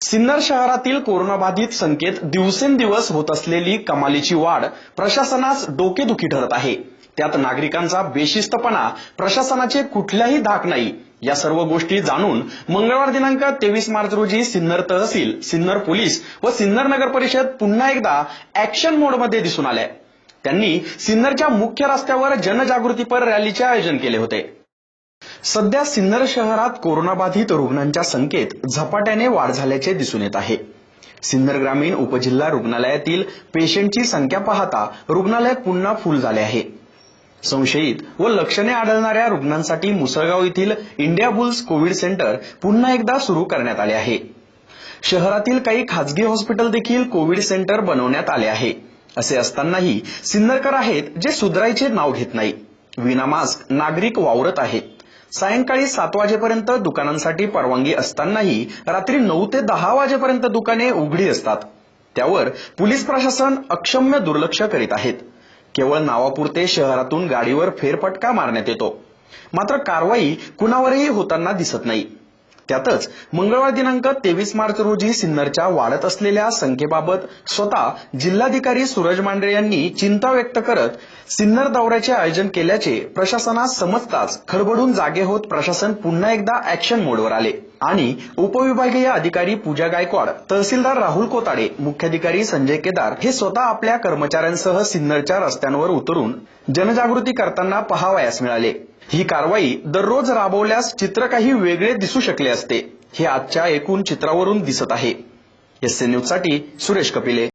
सिन्नर शहरातील कोरोनाबाधित संख्येत दिवसेंदिवस होत असलेली कमालीची वाढ प्रशासनास डोकेदुखी ठरत आहे. त्यात नागरिकांचा बेशिस्तपणा प्रशासनाचे कुठल्याही धाक नाही. या सर्व गोष्टी जाणून मंगळवार दिनांक तेवीस मार्च रोजी सिन्नर तहसील सिन्नर पोलीस व सिन्नर नगर परिषद पुन्हा एकदा ऍक्शन मोडमध्ये दिसून आल्या. त्यांनी सिन्नरच्या मुख्य रस्त्यावर जनजागृतीपर रॅलीचे आयोजन केले होते. सध्या सिन्नर शहरात कोरोनाबाधित रुग्णांच्या संख्येत झपाट्याने वाढ झाल्याचे दिसून येत आहे. सिन्नर ग्रामीण उपजिल्हा रुग्णालयातील पेशंटची संख्या पाहता रुग्णालय पुन्हा फुल झाले आहे. संशयित व लक्षणे आढळणाऱ्या रुग्णांसाठी मुसळगाव येथील इंडिया बुल्स कोविड सेंटर पुन्हा एकदा सुरू करण्यात आले आहे. शहरातील काही खासगी हॉस्पिटल देखील कोविड सेंटर बनवण्यात आले आहे. असे असतानाही सिन्नरकर आहेत जे सुधरायचे नाव घेत नाही. विना मास्क नागरिक वावरत आहेत सायंकाळी सात वाजेपर्यंत दुकानांसाठी परवानगी असतानाही रात्री नऊ ते दहा वाजेपर्यंत दुकाने उघडी असतात. त्यावर पोलीस प्रशासन अक्षम्य दुर्लक्ष करीत आहेत. केवळ नावापुरते शहरातून गाडीवर फेरफटका मारण्यात येतो. मात्र कारवाई कुणावरही होताना दिसत नाही. त्यातच मंगळवार दिनांक तेवीस मार्च रोजी सिन्नरच्या वाढत असलेल्या संख्येबाबत स्वतः जिल्हाधिकारी सूरज मांढरे यांनी चिंता व्यक्त करत सिन्नर दौऱ्याचे आयोजन केल्याचे प्रशासनास समजताच खडबडून जागे होत प्रशासन पुन्हा एकदा ऍक्शन मोडवर आले. आणि उपविभागीय अधिकारी पूजा गायकवाड तहसीलदार राहुल कोताडे मुख्याधिकारी संजय केदार हे स्वतः आपल्या कर्मचाऱ्यांसह सिन्नरच्या रस्त्यांवर उतरून जनजागृती करताना पहावयास मिळाले. ही कारवाई दररोज राबवल्यास चित्र काही वेगळे दिसू शकले असते. हे आजच्या एकूण चित्रावरून दिसत आहे. एस न्यूजसाठी सुरेश कपिले.